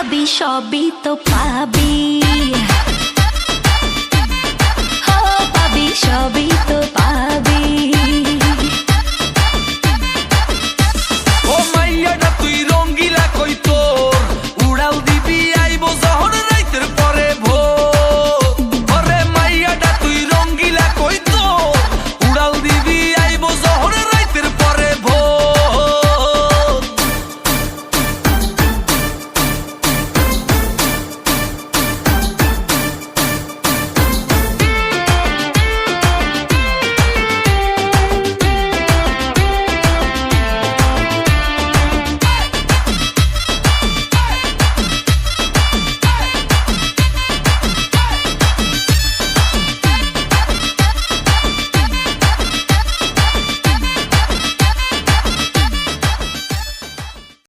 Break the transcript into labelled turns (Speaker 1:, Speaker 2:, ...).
Speaker 1: পাবি সবই তো পাবি।